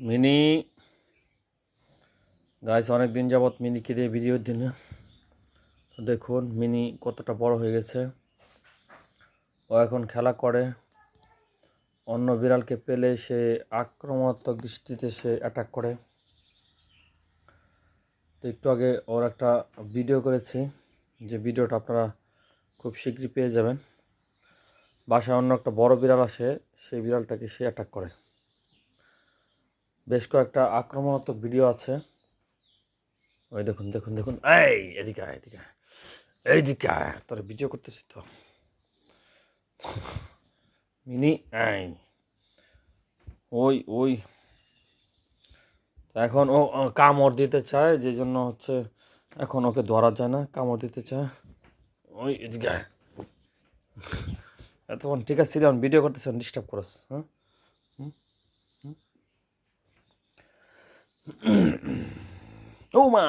Mini guys অনেক দিন যাবৎ মিনিকে দিয়ে ভিডিও দিন তো দেখুন, মিনি কতটা বড় হয়ে গেছে। ও এখন খেলা করে। অন্য বিড়ালকে পেলে সে আক্রমণাত্মক দৃষ্টিতে সে অ্যাটাক করে। তো একটু আগে ওর একটা ভিডিও করেছি, যে ভিডিওটা আপনারা খুব শীঘ্রই পেয়ে যাবেন। বাসায় অন্য একটা বড় বিড়াল আসে, সেই বিড়ালটাকে সে অ্যাটাক করে। বেশ কয়েকটা আক্রমণাত্মক ভিডিও আছে। ওই দেখুন দেখুন দেখুন। এই, এদিকে এদিকে। এইদিকে তোর ভিডিও করতেছি তো। মিনি, এই। ওই ওই। এখন ও কামড় দিতে চায় যে জন্য হচ্ছে এখন ওকে ধরা যায় না, কামড় দিতে চায়। ওই, এদিকে এতক্ষণ ঠিক আছে ছিলাম ভিডিও করতেছেন ডিস্টার্ব করস হ্যাঁ? ও মা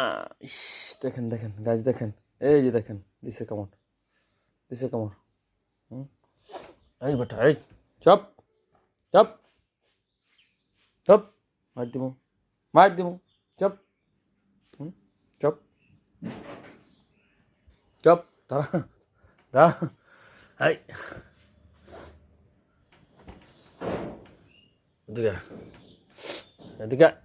ইস দেখেন দেখেন গাছ দেখেন। এই যে দেখেন দিছে কামড় দিছে কামড় হুম? এই বেটা, এই, চপ চপ চপ, মার দিব মার দিব চপ, হুম, চপ চপ, দাঁড়া দাঁড়া, এই। এদিকে আয়। এদিকে আয়।